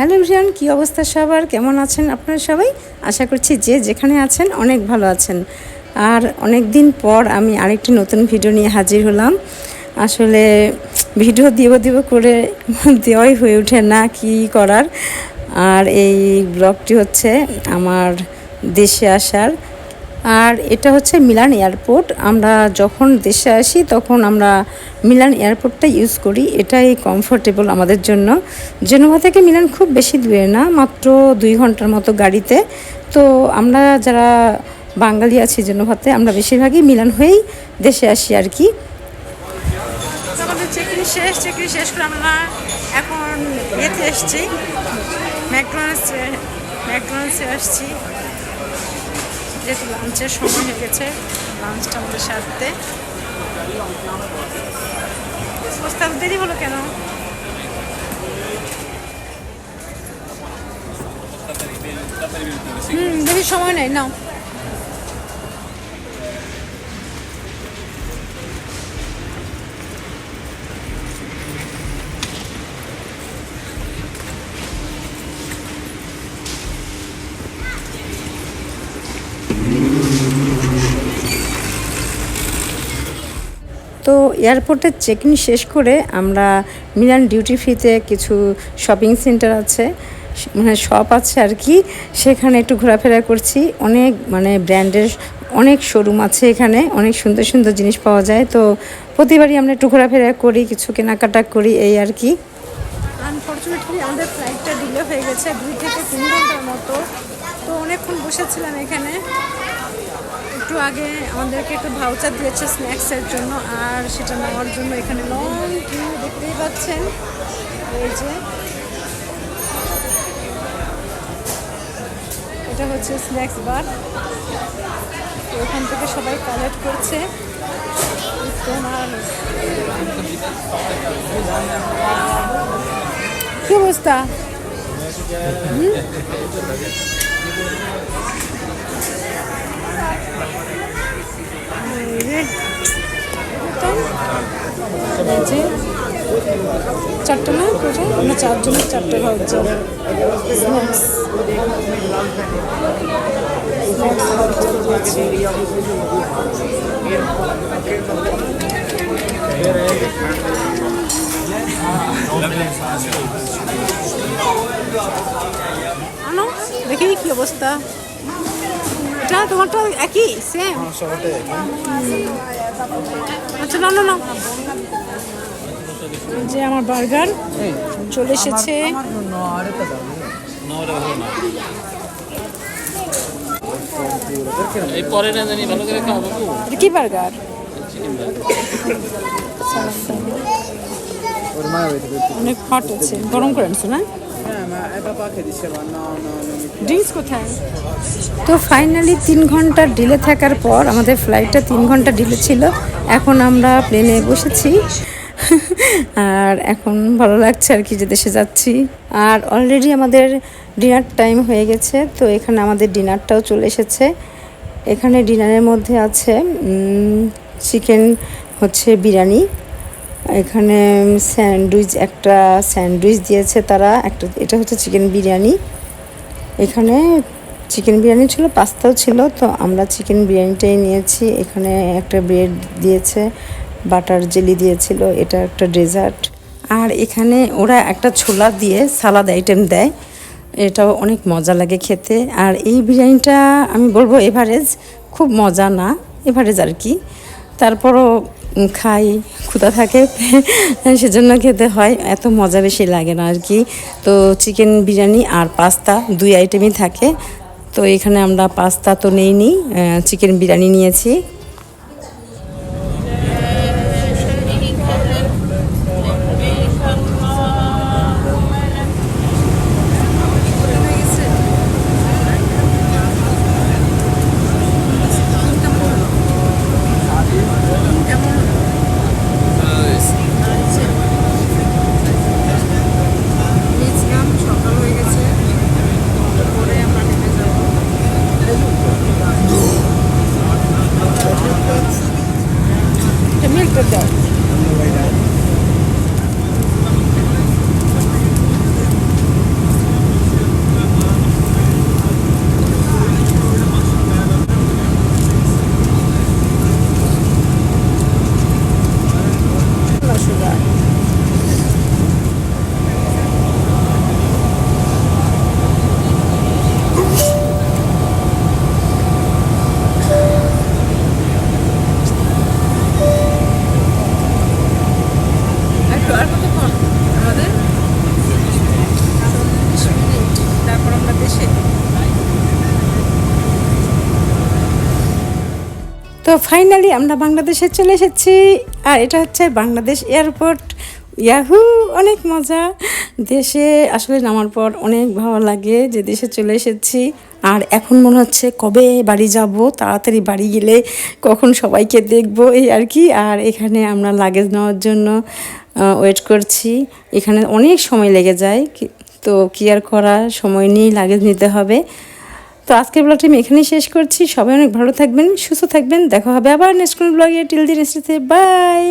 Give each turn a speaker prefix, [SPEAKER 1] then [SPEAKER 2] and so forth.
[SPEAKER 1] Hello ভিয়ান কী অবস্থা সবার কেমন আছেন আপনারা সবাই আশা করছি যে যেখানে আছেন অনেক ভালো আছেন আর অনেক দিন পর আমি আরেকটি নতুন ভিডিও নিয়ে হাজির হলাম আসলে ভিডিও দিব দিব করে দেওয়াই হয়ে ওঠে না কি করার আর এই ব্লগটি হচ্ছে আমার দেশে আসার আর এটা হচ্ছে মিলান এয়ারপোর্ট আমরা যখন দেশে আসি তখন আমরা মিলান এয়ারপোর্টটা ইউজ করি এটাই কমফোর্টেবল আমাদের জন্য জেনোভা থেকে মিলান খুব বেশি দূরে না মাত্র দুই ঘন্টার মতো গাড়িতে তো আমরা যারা বাঙালি আছি জেনোভাতে আমরা বেশিরভাগই মিলান হয়েই দেশে আসি আর কি আচ্ছা, শেষ আমরা এখন এসছি যেহেতু লাঞ্চের সময় হয়ে গেছে লাঞ্চটা আমাদের সারতে দেরি হলো কেন হুম বেশি সময় নেই না তো এয়ারপোর্টের চেক ইন শেষ করে আমরা মিলান ডিউটি ফ্রিতে কিছু শপিং সেন্টার আছে মানে শপ আছে আর কি সেখানে একটু ঘোরাফেরা করছি অনেক মানে ব্র্যান্ডের অনেক শোরুম আছে এখানে অনেক সুন্দর সুন্দর জিনিস পাওয়া যায় তো প্রতিবারই আমরা একটু ঘোরাফেরা করি কিছু কেনাকাটা করি এই আর কি আনফর্চুনেটলি আমাদের ফ্লাইটটা ডিলে হয়ে গেছে দুই থেকে তিন ঘন্টার মতো তো অনেকক্ষণ বসেছিলাম এখানে একটু আগে আমাদেরকে একটা ভাউচার দিয়েছে স্ন্যাক্সের জন্য আর সেটা নেওয়ার জন্য এখানে লং কিউ দেখতেই পাচ্ছেন এই যে এটা হচ্ছে স্ন্যাক্স বার এখান থেকে সবাই কালেক্ট করছে কি অবস্থা চারজনের চারটে ভাউচার স্ন্যাক্স আনো দেখি কি অবস্থা এটা তোমারটা একই হ্যাঁ, সেম আচ্ছা না না না যে আমার বার্গার চলে এসেছে কি বার্গার অনেক হট আছে গরম করে আনছো না হ্যাঁ, তো ফাইনালি তিন ঘন্টা ডিলে থাকার পর আমাদের ফ্লাইটটা তিন ঘন্টা ডিলে ছিল এখন আমরা প্লেনে বসেছি আর এখন ভালো লাগছে আর কি যে দেশে যাচ্ছি আর অলরেডি আমাদের ডিনার টাইম হয়ে গেছে তো এখানে আমাদের ডিনারটাও চলে এসেছে এখানে ডিনারের মধ্যে আছে চিকেন হচ্ছে বিরিয়ানি এখানে স্যান্ডউইচ একটা স্যান্ডউইচ দিয়েছে তারা একটা এটা হচ্ছে চিকেন বিরিয়ানি এখানে চিকেন বিরিয়ানি ছিল পাস্তাও ছিল তো আমরা চিকেন বিরিয়ানিটাই নিয়েছি এখানে একটা ব্রেড দিয়েছে বাটার জেলি দিয়েছিল এটা একটা ডেজার্ট আর এখানে ওরা একটা ছোলা দিয়ে সালাদ আইটেম দেয় এটাও অনেক মজা লাগে খেতে আর এই বিরিয়ানিটা আমি বলবো এভারেজ খুব মজা না এভারেজ আর কি তারপরও খাই ক্ষুধা থাকে সেজন্য খেতে হয় এত মজা বেশি লাগে না আর কি তো চিকেন বিরিয়ানি আর পাস্তা দুই আইটেমই থাকে তো এখানে আমরা পাস্তা তো নেইনি চিকেন বিরিয়ানি নিয়েছি it does. তো ফাইনালি আমরা বাংলাদেশে চলে এসেছি আর এটা হচ্ছে বাংলাদেশ এয়ারপোর্ট ইয়াহু অনেক মজা দেশে আসলে নামার পর অনেক ভালো লাগে যে দেশে চলে এসেছি আর এখন মনে হচ্ছে কবে বাড়ি যাব তাড়াতাড়ি বাড়ি গেলে কখন সবাইকে দেখব এই আর কি আর এখানে আমরা লাগেজ নেওয়ার জন্য ওয়েট করছি এখানে অনেক সময় লেগে যায় তো কেয়ার আর করা সময় নিয়েই লাগেজ নিতে হবে তো আজকের ব্লগটি আমি এখানেই শেষ করছি সবাই অনেক ভালো থাকবেন সুস্থ থাকবেন দেখা হবে আবার নেক্সট কোনো ব্লগে টিল দিন বাই